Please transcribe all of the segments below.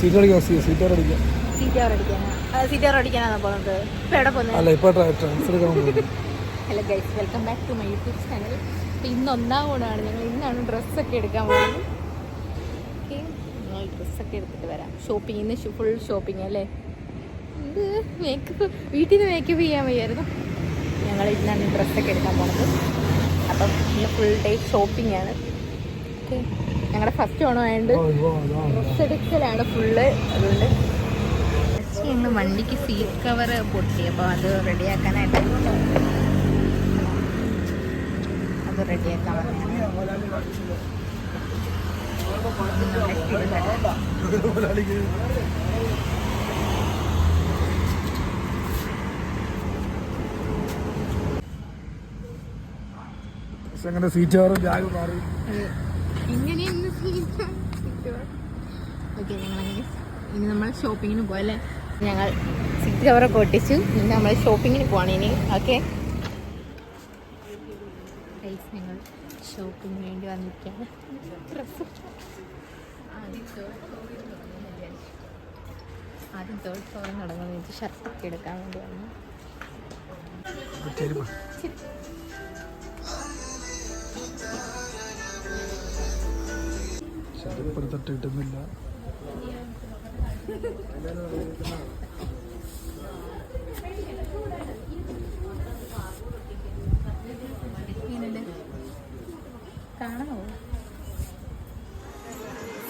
Seat അടിക്കാം seat അടിക്കാം seat അടിക്കാനാ seat അടിക്കാനാണോ പോകുന്നത്? ഇപ്പൊ എവിടെ പോകുന്നത്? അല്ല ഇപ്പോൾ transfer hello guys welcome back to my YouTube channel അപ്പോൾ ഇന്ന് ഒന്നാം ഓണമാണ് ഞങ്ങൾ ഇന്നാണ് ഡ്രസ്സൊക്കെ എടുക്കാൻ പോകുന്നത്. ഓക്കെ ഞങ്ങൾ ഡ്രസ്സൊക്കെ എടുത്തിട്ട് വരാം. ഷോപ്പിംഗ് ഇന്ന് ഫുൾ ഷോപ്പിംഗ് അല്ലേ? ഇത് മേക്കപ്പ് വീട്ടിൽ നിന്ന് മേക്കപ്പ് ചെയ്യാൻ വയ്യായിരുന്നു. ഞങ്ങൾ ഇന്നാണ് ഡ്രസ്സൊക്കെ എടുക്കാൻ പോകുന്നത്. അപ്പം ഇന്ന് ഫുൾ ഡേ ഷോപ്പിംഗ് ആണ്. ഞങ്ങളുടെ ഫസ്റ്റ് ഓണം ആയതുകൊണ്ട് ഡ്രസ് എടുക്കലാണ് ഫുള്ള് അതുകൊണ്ട് ഞങ്ങൾ വണ്ടിക്ക് സീറ്റ് കവർ പൊട്ടി അപ്പോൾ അത് റെഡിയാക്കാനായിട്ട് അത് റെഡിയാക്കാൻ വന്നതാണ്. അങ്ങനെ സീറ്റ് ബാഗ് മാറി. ഇങ്ങനെയൊന്ന് ഓക്കെ ഞങ്ങളങ്ങനെ ഇനി നമ്മൾ ഷോപ്പിങ്ങിന് പോയല്ലേ ഞങ്ങൾ സീറ്റ് കവറൊക്കെ ഒട്ടിച്ചു. ഇനി നമ്മൾ ഷോപ്പിങ്ങിന് പോവാണ് ഇനി. ഓക്കെ ഞങ്ങൾ ഷോപ്പിങ്ങിന് വേണ്ടി വന്നിരിക്കുകയാണ് ഡ്രസ്സ് ആദ്യം തേർഡ് ഫ്ലോറിൽ വെച്ച് ഷർട്ടൊക്കെ എടുക്കാൻ വേണ്ടി വന്നു. എടുത്തിട്ട് കിട്ടുന്നില്ല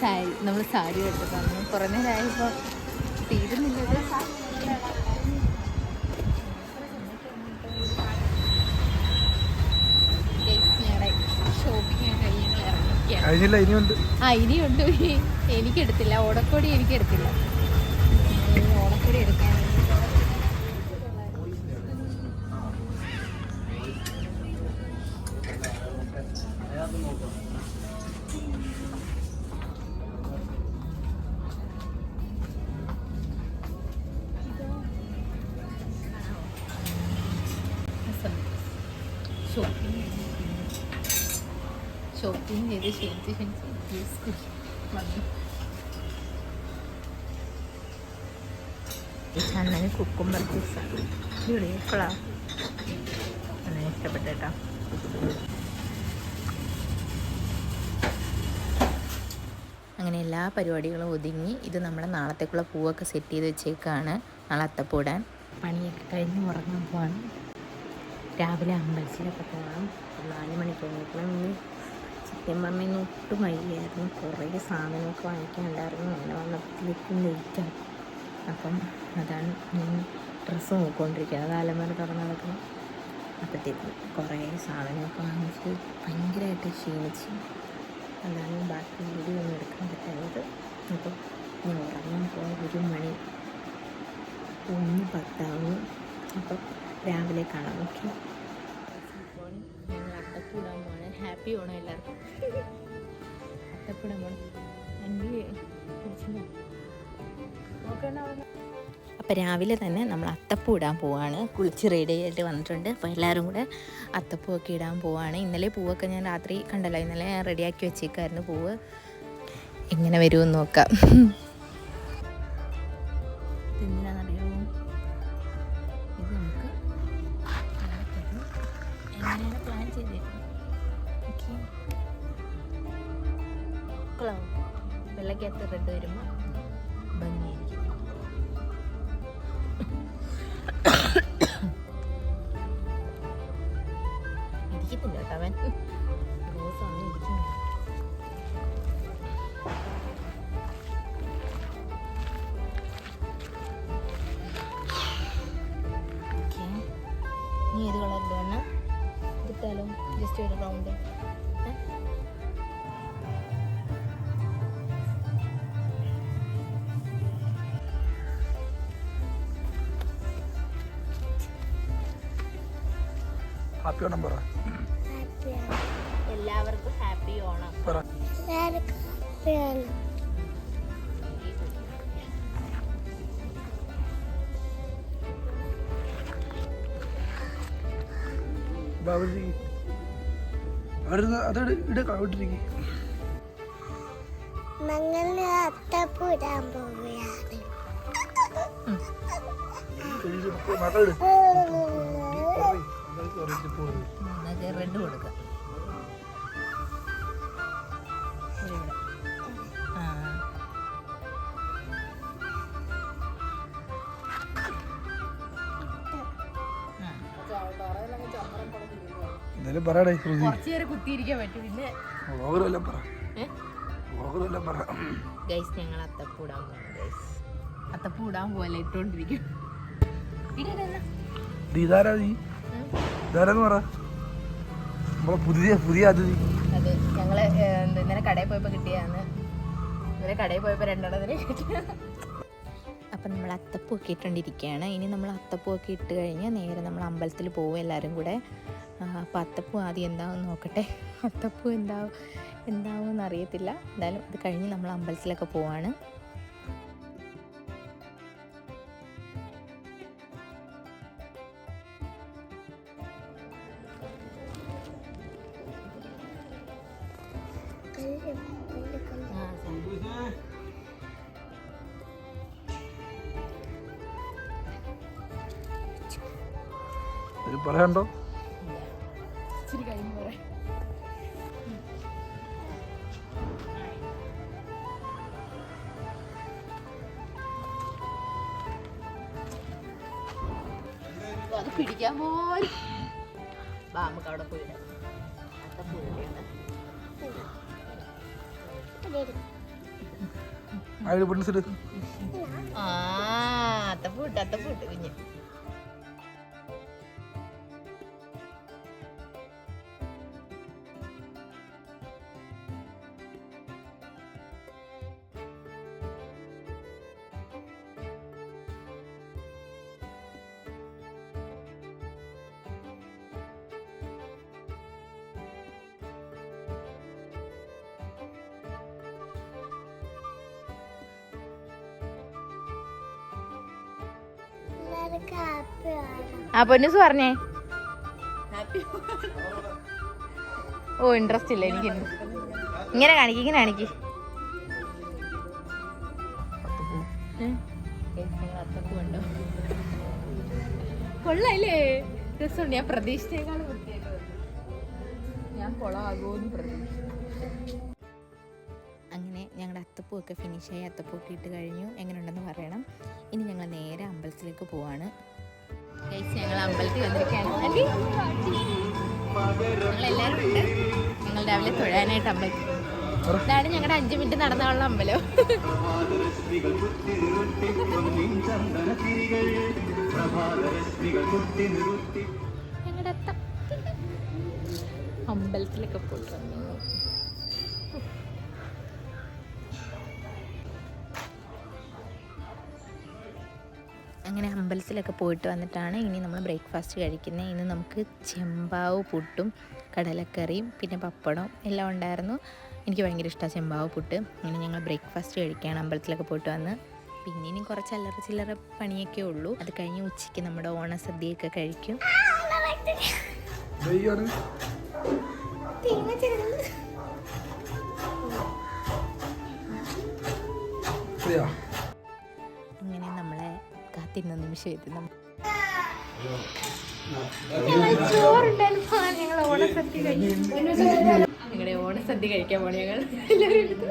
സാരി നമ്മൾ സാരി എടുത്ത് തന്നു കുറേ നേരമായപ്പോൾ തീരുന്നില്ലത് കഴിഞ്ഞില്ല ഇനിയുണ്ട്. ആ ഇനിയുണ്ട്. എനിക്കെടുത്തില്ല. ഓടക്കോടി എനിക്കെടുത്തില്ല. ഞാൻ ചെയ്ത് ക്ഷണിച്ച് ക്ഷണിച്ച് വന്നു അണ്ണന് കുക്കുംബർ ജ്യൂസാണ് ബ്യൂട്ടിഫുള്ളാണ് അണ്ണന് ഇഷ്ടപ്പെട്ടു കേട്ടോ അങ്ങനെ എല്ലാ പരിപാടികളും ഒതുങ്ങി ഇത് നമ്മുടെ നാളത്തേക്കുള്ള പൂവൊക്കെ സെറ്റ് ചെയ്ത് വെച്ചേക്കാണ് നാളെ അത്തപ്പൂടാൻ. പണിയൊക്കെ കഴിഞ്ഞ് ഉറങ്ങാൻ പോവാണ് രാവിലെ അമ്പലത്തിലൊക്കെ പോകണം നാല് മണിക്ക് എണീക്കണം ഇന്ന് ഒട്ടും വയ്യായിരുന്നു കുറേ സാധനമൊക്കെ വാങ്ങിക്കാനുണ്ടായിരുന്നു. അങ്ങനെ വന്നപ്പോഴത്തേക്കും ലേറ്റായി അപ്പം അതാണ് ഞാൻ ഡ്രസ്സ് നോക്കിക്കൊണ്ടിരിക്കുന്നത്. അലമാര തുറന്ന് നടക്കണം അപ്പോഴത്തേക്കും കുറേ സാധനമൊക്കെ വാങ്ങിച്ച് ഭയങ്കരമായിട്ട് ക്ഷീണിച്ച്. അതാണ് ബാക്കി വീഡിയോ ഒന്നും എടുക്കാൻ പറ്റാത്തത്. അപ്പം ഞാൻ ഉറങ്ങാൻ പോയ ഒരു മണി ഒന്ന് പത്താവുന്നു. അപ്പം രാവിലെ കാണാം. ഓക്കെ? അപ്പോൾ രാവിലെ തന്നെ നമ്മൾ അത്തപ്പൂ ഇടാൻ പോവാണ്. കുളിച്ച് റെഡി ആയിട്ട് വന്നിട്ടുണ്ട്. അപ്പോൾ എല്ലാവരും കൂടെ അത്തപ്പൂവൊക്കെ ഇടാൻ പോവാണ്. ഇന്നലെ പൂവൊക്കെ ഞാൻ രാത്രി കണ്ടല്ലോ. ഇന്നലെ ഞാൻ റെഡിയാക്കി വെച്ചേക്കായിരുന്നു പൂവ്. എങ്ങനെ വരുമെന്ന് നോക്കാം. ഹാപ്പി ഓണം പറ എല്ലാവർക്കും ഹാപ്പി ഓണം പറ ബാബുജി അവിടെ അതോട് ഇട ഇട്ടിരിക്കും ഞങ്ങൾ അത്തപ്പൂടാൻ പോവുകയാണ് നമുക്ക് റെഡ് കൊടുക്കാം ഒരു ഇവിടെ. ആ ആ. എന്തായാലും പറയടേ ശ്രുതി. കുറച്ച് നേരം കുത്തിയിരിക്കാൻ പറ്റും. പിന്നെ വ്ളോഗറെല്ലാം പറ. വ്ളോഗറെല്ലാം പറ. ഗൈസ് ഞങ്ങൾ അത്തപ്പൂടാൻ പോകും ഗൈസ് അത്തപ്പൂടാൻ പോലെ ഇട്ടോണ്ടിരിക്കും. ഇതാരാ നീ. ഇതാരാന്ന് പറ. നമ്മളെ പുതിയ പുതിയ അതിഥി. അത് ഞങ്ങൾ ഇന്നലെ കടയിൽ പോയപ്പോൾ കിട്ടിയതാണ്. ഇന്നലെ കടയിൽ പോയപ്പോൾ രണ്ടെണ്ണത്തിന് അപ്പം നമ്മൾ അത്തപ്പൂക്കെ ഇട്ടുകൊണ്ടിരിക്കുകയാണ് ഇനി നമ്മൾ അത്തപ്പൂക്കെ ഇട്ട് കഴിഞ്ഞ് നേരെ നമ്മൾ അമ്പലത്തിൽ പോകും എല്ലാവരും കൂടെ. അപ്പം അത്തപ്പൂ ആദ്യം എന്താവും നോക്കട്ടെ. അത്തപ്പൂ എന്താവും എന്താവും എന്ന് അറിയത്തില്ല. എന്തായാലും അത് കഴിഞ്ഞ് നമ്മൾ അമ്പലത്തിലൊക്കെ പോവാണ്. ഇത് പറയണ്ടോ അത് പിടിക്കാൻ പോലും വാ നമുക്ക് അവിടെ പോയിടാം ഇവിടെയുണ്ട്. അതിൽ പെണ്ണിസിട്ട് ആ അത്തപ്പൂ ഇട്ട് അത്തപ്പൂ ഇട്ട് കുഞ്ഞ്. ആ പൊന്നൂസ് പറഞ്ഞേ. ഓ ഇൻട്രസ്റ്റ് ഇല്ല എനിക്ക് interest. ഇങ്ങനെ കാണിക്ക് ഇങ്ങനെ കാണിക്ക്. കൊള്ളാല്ലേ രസമുണ്ട്. ഞാൻ പ്രതീക്ഷിച്ചേക്കാളും ഞാൻ കൊളാകുമെന്ന് പ്രതീക്ഷിച്ചു. അങ്ങനെ ഞങ്ങളുടെ അത്തപ്പൂവൊക്കെ ഫിനിഷായി അത്തപ്പൂക്കെ ഇട്ട് കഴിഞ്ഞു. എങ്ങനെയുണ്ടെന്ന് പറയണം. ഇനി ഞങ്ങൾ നേരെ അമ്പലത്തിലേക്ക് പോവാണ്. ഞങ്ങൾ അമ്പലത്തിൽ വന്നിരിക്കുകയാണ്. ഞങ്ങളെല്ലാവരും ഉണ്ട്. ഞങ്ങൾ രാവിലെ തൊഴാനായിട്ട് അമ്പലത്തിൽ ഇതാണ് ഞങ്ങളുടെ അഞ്ച് മിനിറ്റ് നടന്നുള്ള അമ്പലം. ഞങ്ങളുടെ അമ്പലത്തിലൊക്കെ പോയിട്ട് വന്നു അങ്ങനെ അമ്പലത്തിലൊക്കെ പോയിട്ട് വന്നിട്ടാണ് ഇനി നമ്മൾ ബ്രേക്ക്ഫാസ്റ്റ് കഴിക്കുന്നത്. ഇന്ന് നമുക്ക് ചെമ്പാവ് പുട്ടും കടലക്കറിയും പിന്നെ പപ്പടം എല്ലാം ഉണ്ടായിരുന്നു. എനിക്ക് ഭയങ്കര ഇഷ്ടമാണ് ചെമ്പാവ് പുട്ട്. അങ്ങനെ ഞങ്ങൾ ബ്രേക്ക്ഫാസ്റ്റ് കഴിക്കുകയാണ് അമ്പലത്തിലൊക്കെ പോയിട്ട് വന്ന്. പിന്നെ ഇനി കുറച്ച് അല്ലറ ചില്ലറ പണിയൊക്കെ ഉള്ളൂ. അത് കഴിഞ്ഞ് ഉച്ചയ്ക്ക് നമ്മുടെ ഓണ സദ്യയൊക്കെ കഴിക്കും നമ്മളെ കാത്തിരുന്ന നിമിഷം എത്തി നമ്മൾ ഞങ്ങൾ ഓണസദ്യ കഴിക്കും ഞങ്ങളുടെ ഓണസദ്യ കഴിക്കാൻ പോണ ഞങ്ങൾ എല്ലാവരും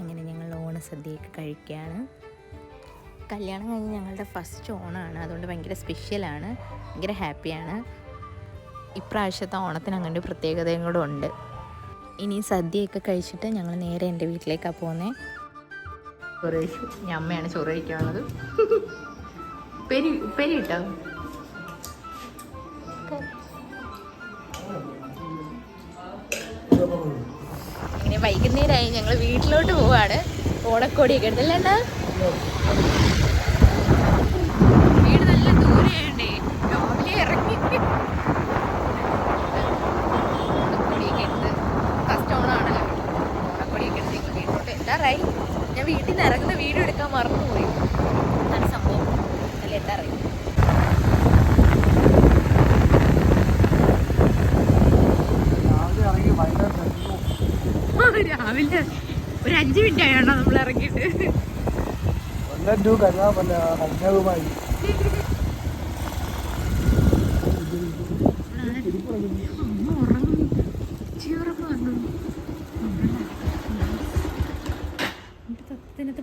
അങ്ങനെ ഞങ്ങൾ ഓണസദ്യയൊക്കെ കഴിക്കുകയാണ് കല്യാണം കഴിഞ്ഞ് ഞങ്ങളുടെ ഫസ്റ്റ് ഓണമാണ് അതുകൊണ്ട് ഭയങ്കര സ്പെഷ്യലാണ് ഭയങ്കര ഹാപ്പിയാണ് ഇപ്രാവശ്യത്തെ ഓണത്തിന് അങ്ങനെ ഒരു പ്രത്യേകതയും കൂടെ ഉണ്ട്. ഇനി സദ്യയൊക്കെ കഴിച്ചിട്ട് ഞങ്ങൾ നേരെ എന്റെ വീട്ടിലേക്കാണ് പോകുന്നത് ചോറ് കഴിച്ചു. ഞാൻ അമ്മയാണ് ചോറ് കഴിക്കാനുള്ളത്. ഉപ്പേരി ഉപ്പേരി കിട്ടോ? ഇങ്ങനെ വൈകുന്നേരമായി ഞങ്ങൾ വീട്ടിലോട്ട് പോവാണ്. ഓണക്കോടിയൊക്കെ എടുത്തല്ലേ എന്നാ വീട് നല്ല ദൂരെയുണ്ടേ രാവിലെ ഇറങ്ങി. ഓണക്കോടിയൊക്കെ എടുത്ത് ഫസ്റ്റ് ഓണമാണല്ലോ എത്താറായി ഞാൻ വീട്ടിൽ നിന്ന് ഇറങ്ങുന്ന വീഡിയോ എടുക്കാൻ മറന്നുപോയി. അതാണ് സംഭവം? അല്ല എത്താറായി രാവിലെ ഇറങ്ങി വൈകുന്നേരം ചെന്നു. രാവിലെ ഒരു അഞ്ച് മിനിറ്റ് ആയാണോ നമ്മൾ ഇറങ്ങിയിട്ട്? കന്യാകുമാരി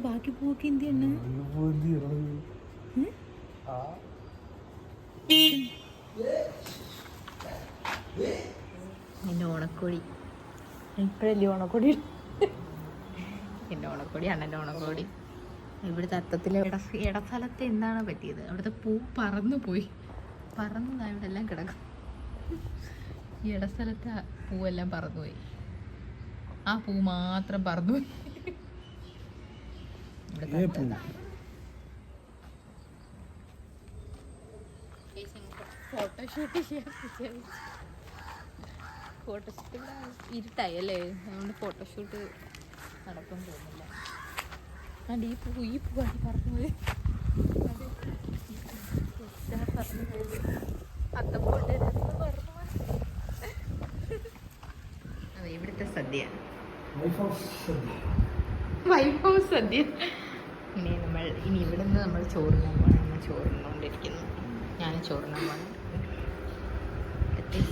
ബാക്കി പോക്കി എന്ത് ചെയ്യണ എന്ത് ചെയ്യണത്? ആ എന്റെ ഓണക്കോടി ഇപ്പോഴല്ലേ ഓണക്കോടി? എന്റെ ഓണക്കോടി അണ്ണന്റെ ഓണക്കോടി. ഇവിടുത്തെ അത്തത്തിലെ ഇട ഇടസ്ഥലത്ത് എന്താണ് പറ്റിയത്? അവിടുത്തെ പൂ പറന്നു പോയി. പറന്നതാ ഇവിടെ എല്ലാം കിടക്കും. ഈ ഇടസ്ഥലത്തെ പൂവെല്ലാം പറന്നുപോയി ആ പൂ മാത്രം പറന്നുപോയി ഫോട്ടോഷൂട്ട് ചെയ്യാൻ ഫോട്ടോഷൂട്ട് ഇരുട്ടായി അല്ലേ? അതുകൊണ്ട് ഫോട്ടോഷൂട്ട് നടക്കും തോന്നില്ല ആണ്ട് ഈ പൂ ഈ പൂവാണ് പറഞ്ഞത്. അത്തപ്പോട്ട് അതെ ഇവിടുത്തെ സദ്യ. ഹൗസ് സദ്യ. വൈഭവ സദ്യ. ഇനി നമ്മൾ ഇനി ഇവിടുന്ന് നമ്മൾ ചോറിനാൻ പോകണം നമ്മൾ ചോറിനുകൊണ്ടിരിക്കുന്നു ഞാൻ ചോറിനാൻ പോകണം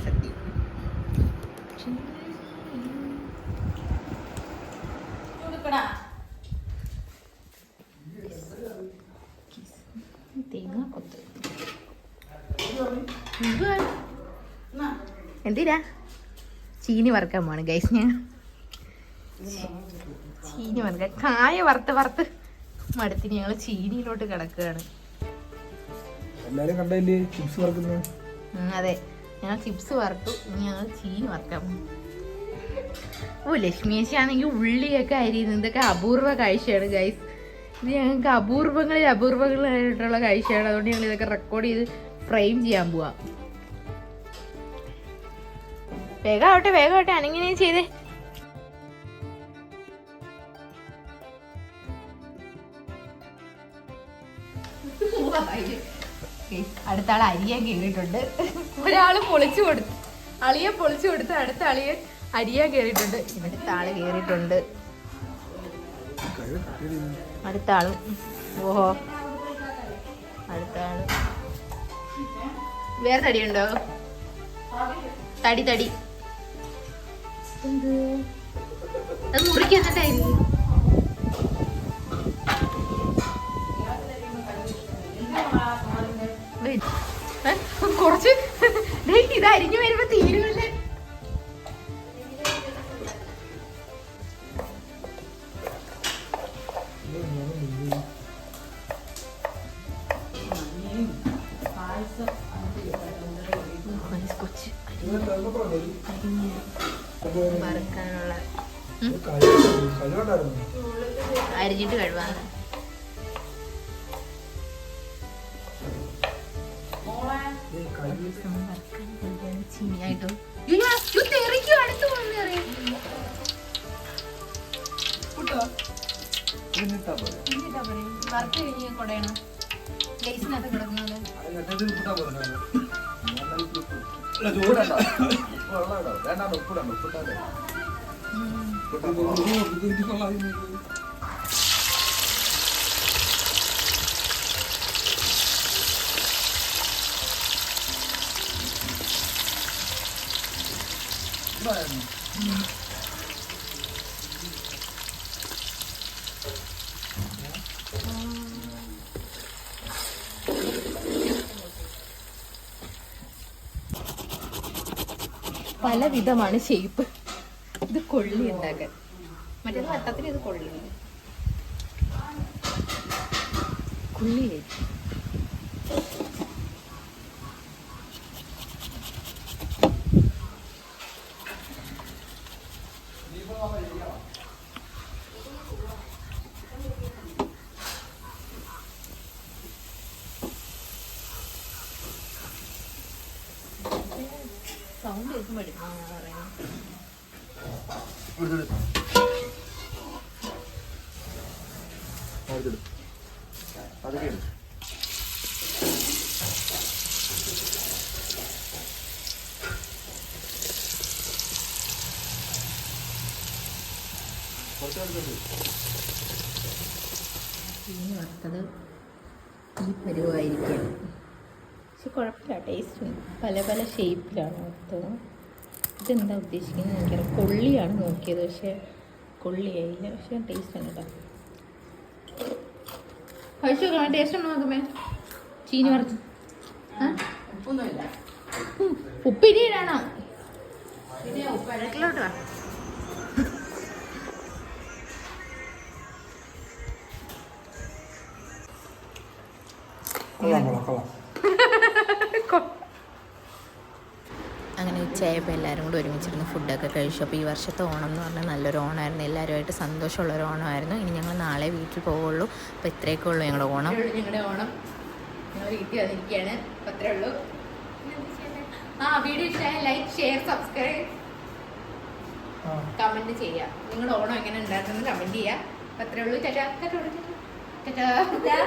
സദ്യ. എന്തിനാ? ചീനി വറുക്കാൻ പോണ് ഗൈസ് ഞാൻ ചീനി വറുക്കാൻ കായ വറുത്ത് വറുത്ത് മടുത്തിന് ഞങ്ങൾ ചീനിയിലോട്ട് കിടക്കുകയാണ്. എല്ലാരും കണ്ടല്ലേ? ചിപ്സ് വറക്കുന്നത്. അതെ. ഞങ്ങൾ ചിപ്സ് വറുത്തു. ഇനി ഞങ്ങൾ ചീനി ഓ ലക്ഷ്മിയേശി ആണെങ്കിൽ ഉള്ളിയൊക്കെ അരിയുന്നത് ഇതൊക്കെ അപൂർവ കാഴ്ചയാണ് ഗൈസ് ഇത് ഞങ്ങൾക്ക് അപൂർവങ്ങളിൽ അപൂർവങ്ങളായിട്ടുള്ള കാഴ്ചയാണ്. അതുകൊണ്ട് ഞങ്ങൾ ഇതൊക്കെ റെക്കോർഡ് ചെയ്ത് ഫ്രെയിം ചെയ്യാൻ പോവാം. വേഗം ആവട്ടെ വേഗം ആവട്ടെ. അനങ്ങനെ ചെയ്തേ. അടുത്ത ആൾ അരിയാൻ കയറിയിട്ടുണ്ട്. ഒരാൾ പൊളിച്ചു കൊടുത്തു അളിയെ പൊളിച്ചു കൊടുത്ത് അടുത്ത അളിയെ അരിയാൻ കയറിയിട്ടുണ്ട്. ഇവിടുത്തെ ആൾ കയറിയിട്ടുണ്ട്. അടുത്ത ആളും. ഓഹോ. അടുത്ത ആൾ. വേറെ തടി ഉണ്ടോ തടി തടി. അത് മുറിക്കാൻ എന്നിട്ടായിരിക്കും കുറച്ച്. ഇത് അരിഞ്ഞു വരുമ്പോ തീരുമല്ലേ അരിഞ്ഞിട്ട് കഴിവാണ് വറുത്ത് കഴിഞ്ഞ് കൊടയണം. ലേസിനകത്ത് കിടക്കുന്നത്. പല വിധമാണ് ഷേപ്പ് ഇത് കൊള്ളി ഉണ്ടാക്കാൻ. മറ്റേത് വട്ടത്തിന് ഇത് കൊള്ളി. കൊള്ളി സൗണ്ട് കേൾക്കുമ്പോൾ എടുക്കണം പറയുന്നത് അതൊക്കെ ചീനി വറുത്തത് ഈ പരുവായിരിക്കും. പക്ഷെ കുഴപ്പമില്ല. ടേസ്റ്റ് ഉണ്ട് പല പല ഷേപ്പിലാണ് മൊത്തം. ഇതെന്താ ഉദ്ദേശിക്കുന്നത് എനിക്കറിയാം കൊള്ളിയാണ് നോക്കിയത്. പക്ഷേ കൊള്ളിയായില്ല. പക്ഷേ ടേസ്റ്റ് ഉണ്ട് കേട്ടോ. കഴിച്ചു? നോക്കാം ടേസ്റ്റ് ഉണ്ടോ നോക്കുമേ ചീനി ഉപ്പൊന്നുമില്ല. ഉപ്പിനി ഇടണം. പിന്നെ ഉപ്പ് അഴക്കിലോട്ട് വാ കൊള്ളാം കൊള്ളാം കൊള്ളാം. അങ്ങനെ ഉച്ചയായപ്പോൾ എല്ലാവരും കൂടി ഒരുമിച്ചിരുന്ന് ഫുഡൊക്കെ കഴിച്ചു. അപ്പോൾ ഈ വർഷത്തെ ഓണം എന്ന് പറഞ്ഞാൽ നല്ലൊരു ഓണമായിരുന്നു. എല്ലാവരുമായിട്ട് സന്തോഷമുള്ള ഒരു ഓണമായിരുന്നു. ഇനി ഞങ്ങൾ നാളെ വീട്ടിൽ പോവുള്ളൂ അപ്പോൾ ഇത്രയൊക്കെ ഉള്ളൂ ഞങ്ങളുടെ ഓണം. ഞങ്ങളുടെ ഓണം. ഞങ്ങൾ വീട്ടിൽ വന്നിരിക്കുകയാണ്. അത്രേ ഉള്ളൂ. ആ വീഡിയോ ഇഷ്ടമായ ലൈക്ക് ഷെയർ സബ്സ്ക്രൈബ് കമന്റ് ചെയ്യുക. നിങ്ങളുടെ ഓണം എങ്ങനെ ഉണ്ടായിരുന്നു കമന്റ് ചെയ്യുക. അത്രേ ഉള്ളൂ. ചേട്ടാ ചേട്ടാ